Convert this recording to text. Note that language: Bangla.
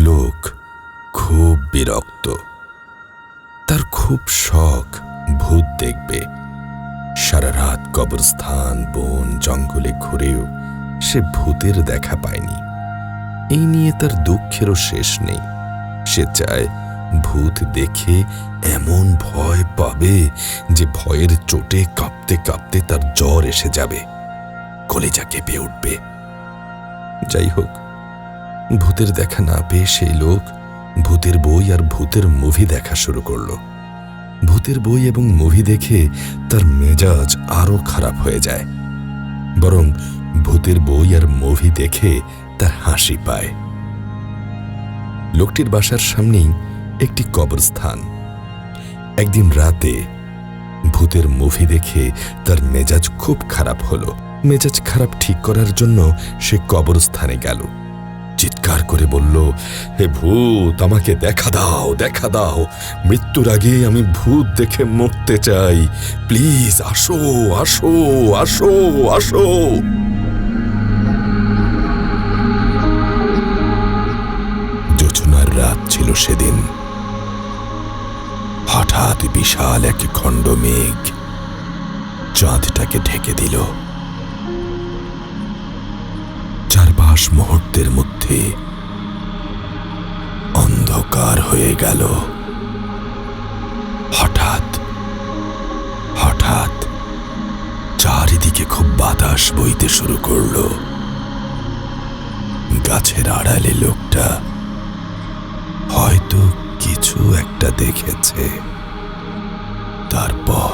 লোক খুব বিরক্ত। তার খুব শখ, ভূত দেখবে। সারা রাত কবরস্থান, বন, জঙ্গলে ঘুরেও সে ভূতের দেখা পায়নি। এই নিয়ে তার দুঃখেরও শেষ নেই। সে চায় ভূত দেখে এমন ভয় পাবে যে ভয়ের চোটে কাঁপতে কাঁপতে তার জ্বর এসে যাবে। কলেজা কেঁপে উঠবে। যাই হোক ভূতের দেখা না পেয়ে সেই লোক ভূতের বই আর ভূতের মুভি দেখা শুরু করল। ভূতের বই এবং মুভি দেখে তার মেজাজ আরও খারাপ হয়ে যায়। বরং ভূতের বই আর মুভি দেখে তার হাসি পায়। লোকটির বাসার সামনেই একটি কবরস্থান। একদিন রাতে ভূতের মুভি দেখে তার মেজাজ খুব খারাপ হলো। মেজাজ খারাপ ঠিক করার জন্য সে কবরস্থানে গেল। চিৎকার করে বলল, হে ভূত, আমাকে দেখা দাও দেখা দাও। মৃত্যুর আগে আমি ভূত দেখে মরতে চাই। প্লিজ, আসো আসো আসো আসো। জোছনার রাত ছিল সেদিন। হঠাৎ বিশাল এক খণ্ড মেঘ চাঁদটাকে ঢেকে দিল। চারপাশ মুহূর্তের মধ্যে অন্ধকার হয়ে গেল। হঠাৎ হঠাৎ চারিদিকে খুব বাতাস বইতে শুরু করল। গাছের আড়ালে লোকটা হয়তো কিছু একটা দেখেছে। তারপর